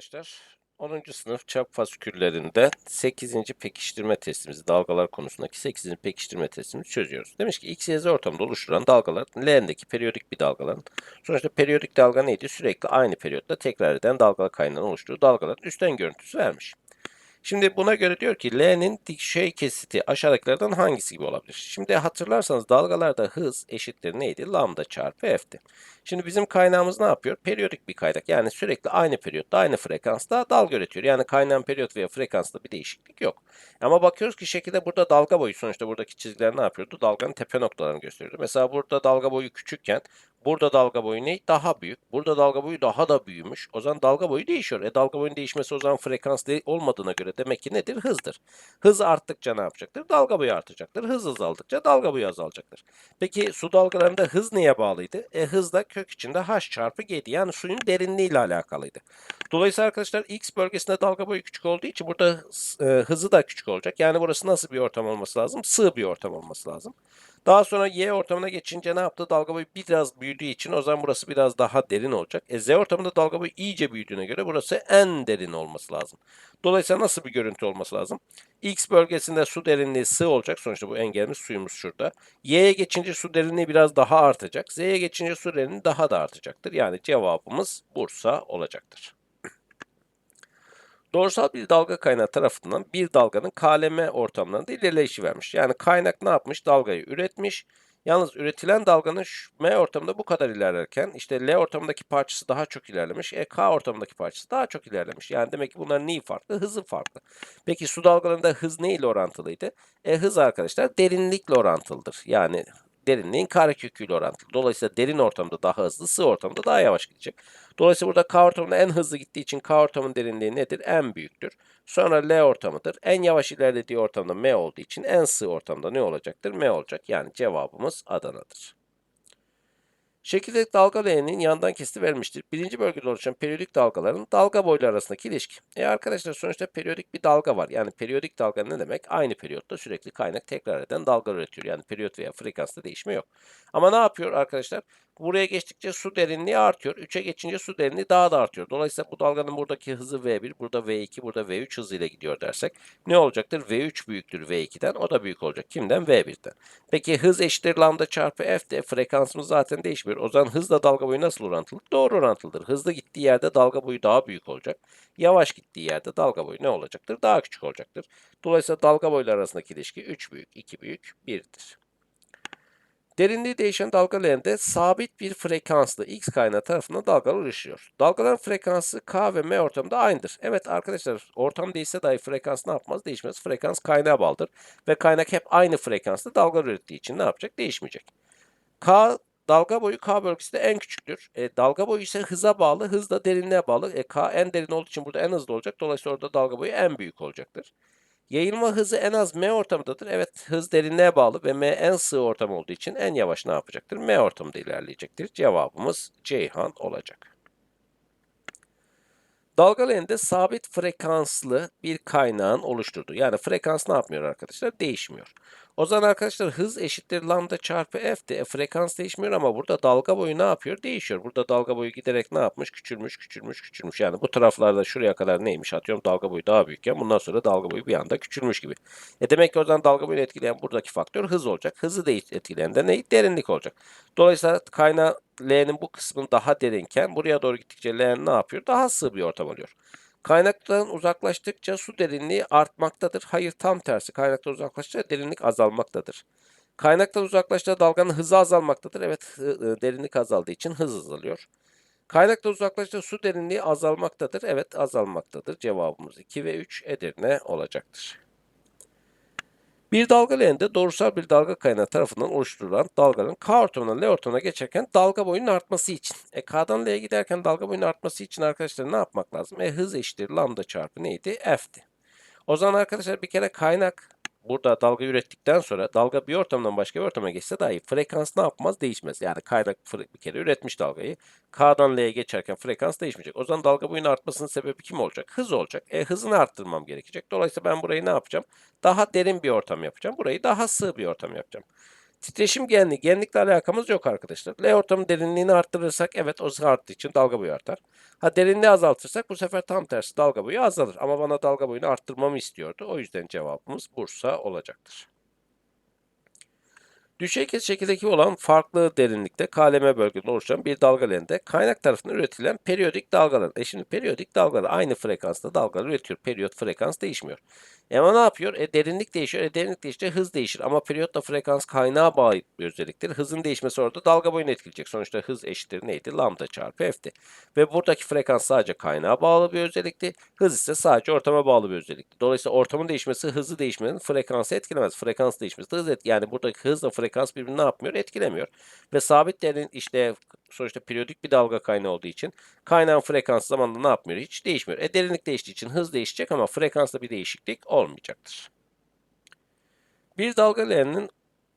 arkadaşlar. 10. sınıf çap fasiküllerinde 8. pekiştirme testimizi dalgalar konusundaki 8. pekiştirme testimizi çözüyoruz. Demiş ki X, Y, Z ortamında oluşturan dalgalar L'ndeki periyodik bir dalgaların sonuçta periyodik dalga neydi? Sürekli aynı periyotta tekrar eden dalga kaynağının oluşturduğu dalgaların üstten görüntüsü vermiş. Şimdi buna göre diyor ki L'nin dikey kesiti aşağıdakilerden hangisi gibi olabilir? Şimdi hatırlarsanız dalgalarda hız eşittir neydi? Lambda çarpı f'ti. Şimdi bizim kaynağımız ne yapıyor? Periyodik bir kaynak. Yani sürekli aynı periyotta, aynı frekansta dalga üretiyor. Yani kaynağın periyot veya frekansta bir değişiklik yok. Ama bakıyoruz ki şekilde burada dalga boyu sonuçta buradaki çizgiler ne yapıyordu? Dalganın tepe noktalarını gösteriyordu. Mesela burada dalga boyu küçükken Burada dalga boyu ne? Daha büyük. Burada dalga boyu daha da büyümüş. O zaman dalga boyu değişiyor. E dalga boyunun değişmesi o zaman frekans değil olmadığına göre demek ki nedir? Hızdır. Hız arttıkça ne yapacaktır? Dalga boyu artacaktır. Hız azaldıkça dalga boyu azalacaktır. Peki su dalgalarında hız neye bağlıydı? E hız da kök içinde h çarpı g'di. Yani suyun derinliği ile alakalıydı. Dolayısıyla arkadaşlar x bölgesinde dalga boyu küçük olduğu için burada e, hızı da küçük olacak. Yani burası nasıl bir ortam olması lazım? Sığ bir ortam olması lazım. Daha sonra y ortamına geçince ne yaptı? Dalga boyu biraz büyüdüğü için o zaman burası biraz daha derin olacak. E, z ortamında dalga boyu iyice büyüdüğüne göre burası en derin olması lazım. Dolayısıyla nasıl bir görüntü olması lazım? X bölgesinde su derinliği sığ olacak. Sonuçta bu engelimiz suyumuz şurada. Y'ye geçince su derinliği biraz daha artacak. Z'ye geçince su derinliği daha da artacaktır. Yani cevabımız Bursa olacaktır. Doğrusal bir dalga kaynağı tarafından bir dalganın KLM ortamlarında ilerleyişi vermiş. Yani kaynak ne yapmış? Dalgayı üretmiş. Yalnız üretilen dalganın M ortamında bu kadar ilerlerken işte L ortamındaki parçası daha çok ilerlemiş. E K ortamındaki parçası daha çok ilerlemiş. Yani demek ki bunların neyi farklı? Hızı farklı. Peki su dalgalarında hız ne ile orantılıydı? E hız arkadaşlar derinlikle orantılıdır. Yani derinliğin kareköküyle orantılı. Dolayısıyla derin ortamda daha hızlı, sığ ortamda daha yavaş gidecek. Dolayısıyla burada K ortamında en hızlı gittiği için K ortamın derinliği nedir? En büyüktür. Sonra L ortamıdır. En yavaş ilerlediği ortamda M olduğu için en sığ ortamda ne olacaktır? M olacak. Yani cevabımız Adana'dır. Şekildeki dalga L'nin yandan kesti vermiştir. Birinci bölgede oluşan periyodik dalgaların dalga boyları arasındaki ilişki. E arkadaşlar sonuçta periyodik bir dalga var. Yani periyodik dalga ne demek? Aynı periyotta sürekli kaynak tekrar eden dalga üretiyor. Yani periyot veya frekansta değişme yok. Ama ne yapıyor arkadaşlar? Buraya geçtikçe su derinliği artıyor. 3'e geçince su derinliği daha da artıyor. Dolayısıyla bu dalganın buradaki hızı V1, burada V2, burada V3 hızıyla gidiyor dersek ne olacaktır? V3 büyüktür V2'den. O da büyük olacak. Kimden? V1'den. Peki hız eşittir lambda çarpı F de frekansımız zaten değişmiyor. O zaman hızla dalga boyu nasıl orantılı? Doğru orantılıdır. Hızlı gittiği yerde dalga boyu daha büyük olacak. Yavaş gittiği yerde dalga boyu ne olacaktır? Daha küçük olacaktır. Dolayısıyla dalga boyları arasındaki ilişki 3 büyük, 2 büyük, 1'dir. Derinliği değişen dalgalarında sabit bir frekanslı X kaynağı tarafından dalgalar oluşuyor. Dalgaların frekansı K ve M ortamında aynıdır. Evet arkadaşlar ortam değişse dahi frekans ne yapmaz? Değişmez. Frekans kaynağa bağlıdır. Ve kaynak hep aynı frekanslı dalgalar ürettiği için ne yapacak? Değişmeyecek. K dalga boyu K bölgesinde en küçüktür. E, dalga boyu ise hıza bağlı, hız da derinliğe bağlı. E, K en derin olduğu için burada en hızlı olacak. Dolayısıyla orada dalga boyu en büyük olacaktır. Yayılma hızı en az M ortamındadır. Evet hız derinliğe bağlı ve M en sığ ortam olduğu için en yavaş ne yapacaktır? M ortamında ilerleyecektir. Cevabımız Ceyhan olacak. Dalgalı eninde sabit frekanslı bir kaynağın oluşturduğu. Yani frekans ne yapmıyor arkadaşlar? Değişmiyor. O zaman arkadaşlar hız eşittir lambda çarpı f de frekans değişmiyor ama burada dalga boyu ne yapıyor? Değişiyor. Burada dalga boyu giderek ne yapmış? Küçülmüş, küçülmüş, küçülmüş. Yani bu taraflarda şuraya kadar neymiş? Atıyorum dalga boyu daha büyükken bundan sonra dalga boyu bir anda küçülmüş gibi. E demek ki oradan dalga boyunu etkileyen buradaki faktör hız olacak. Hızı da etkileyen de ne? Derinlik olacak. Dolayısıyla kaynağı L'nin bu kısmın daha derinken buraya doğru gittikçe L'nin ne yapıyor? Daha sığ bir ortam oluyor. Kaynaktan uzaklaştıkça su derinliği artmaktadır. Hayır tam tersi. Kaynaktan uzaklaştıkça derinlik azalmaktadır. Kaynaktan uzaklaştıkça dalganın hızı azalmaktadır. Evet derinlik azaldığı için hız azalıyor. Kaynaktan uzaklaştıkça su derinliği azalmaktadır. Evet azalmaktadır. Cevabımız 2 ve 3 Edirne olacaktır. Bir dalga leğeninde doğrusal bir dalga kaynağı tarafından oluşturulan dalganın K ortamından L ortamına geçerken dalga boyunun artması için. E K'dan L'ye giderken dalga boyunun artması için arkadaşlar ne yapmak lazım? E hız eşittir lambda çarpı neydi? F'ti. O zaman arkadaşlar bir kere kaynak burada dalga ürettikten sonra dalga bir ortamdan başka bir ortama geçse dahi frekans ne yapmaz? Değişmez. Yani kaynak bir kere üretmiş dalgayı. K'dan L'ye geçerken frekans değişmeyecek. O zaman dalga boyunun artmasının sebebi kim olacak? Hız olacak. E hızını arttırmam gerekecek. Dolayısıyla ben burayı ne yapacağım? Daha derin bir ortam yapacağım. Burayı daha sığ bir ortam yapacağım. Titreşim genliği. Genlikle alakamız yok arkadaşlar. L ortamın derinliğini arttırırsak evet o arttığı için dalga boyu artar. Ha derinliği azaltırsak bu sefer tam tersi dalga boyu azalır. Ama bana dalga boyunu arttırmamı istiyordu. O yüzden cevabımız Bursa olacaktır. Düşey şekildeki olan farklı derinlikte KLM bölgede oluşan bir dalga leğeninde kaynak tarafından üretilen periyodik dalgalar. E şimdi periyodik dalgalar aynı frekansta dalgalar üretiyor. Periyot frekans değişmiyor. E ama ne yapıyor? E derinlik değişiyor. E derinlik değişince hız değişir. Ama periyotla frekans kaynağa bağlı bir özelliktir. Hızın değişmesi orada dalga boyunu etkileyecek. Sonuçta hız eşittir neydi? Lambda çarpı f'ti. Ve buradaki frekans sadece kaynağa bağlı bir özellikti. Hız ise sadece ortama bağlı bir özellikti. Dolayısıyla ortamın değişmesi hızı değişmenin frekansı etkilemez. Frekans değişmesi de hız et. Yani buradaki hızla frekans birbirini ne yapmıyor? Etkilemiyor. Ve sabit derin işte sonuçta periyodik bir dalga kaynağı olduğu için kaynağın frekansı zamanla ne yapmıyor? Hiç değişmiyor. E derinlik değiştiği için hız değişecek ama frekansta bir değişiklik olmayacaktır. Bir dalga leğeninin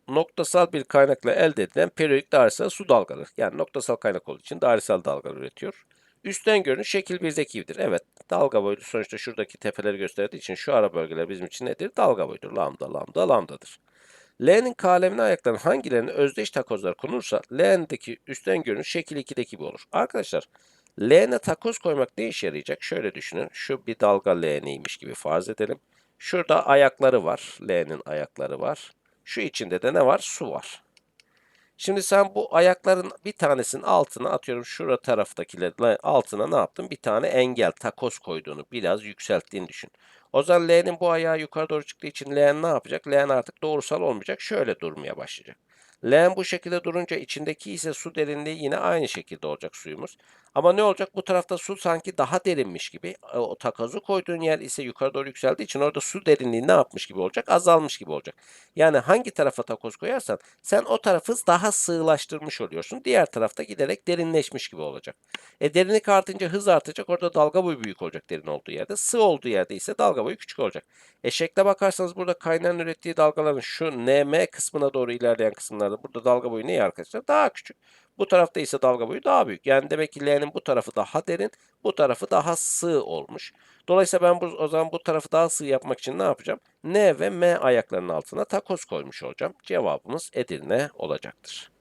noktasal bir kaynakla elde edilen periyodik dairesel su dalgaları. Yani noktasal kaynak olduğu için dairesel dalgalar üretiyor. Üstten görünüş şekil 1'deki gibidir. Evet dalga boyutu sonuçta şuradaki tepeleri gösterdiği için şu ara bölgeler bizim için nedir? Dalga boyutur. Lambda, lambda, lambdadır. L'nin kalemine ayaklarının hangilerine özdeş takozlar konursa L'ndeki üstten görünüş şekil 2'deki gibi olur. Arkadaşlar L'ne takoz koymak ne işe yarayacak? Şöyle düşünün. Şu bir dalga L'niymiş gibi farz edelim. Şurada ayakları var. L'nin ayakları var. Şu içinde de ne var? Su var. Şimdi sen bu ayakların bir tanesinin altına atıyorum şura taraftakilerin altına ne yaptın? Bir tane engel, takoz koyduğunu biraz yükselttiğini düşün. O zaman L'nin bu ayağı yukarı doğru çıktığı için L'nin ne yapacak? L'nin artık doğrusal olmayacak. Şöyle durmaya başlayacak. L'nin bu şekilde durunca içindeki ise su derinliği yine aynı şekilde olacak suyumuz. Ama ne olacak? Bu tarafta su sanki daha derinmiş gibi. E, O takozu koyduğun yer ise yukarı doğru yükseldiği için orada su derinliği ne yapmış gibi olacak? Azalmış gibi olacak. Yani hangi tarafa takoz koyarsan sen o tarafı daha sığlaştırmış oluyorsun. Diğer tarafta giderek derinleşmiş gibi olacak. E derinlik artınca hız artacak. Orada dalga boyu büyük olacak derin olduğu yerde. Sığ olduğu yerde ise dalga boyu küçük olacak. E şekle bakarsanız burada kaynağın ürettiği dalgaların şu NM kısmına doğru ilerleyen kısımlarda burada dalga boyu ne arkadaşlar? Daha küçük. Bu tarafta ise dalga boyu daha büyük. Yani demek ki L'nin bu tarafı daha derin, bu tarafı daha sığ olmuş. Dolayısıyla ben bu, o zaman bu tarafı daha sığ yapmak için ne yapacağım? N ve M ayaklarının altına takoz koymuş olacağım. Cevabımız Edirne olacaktır.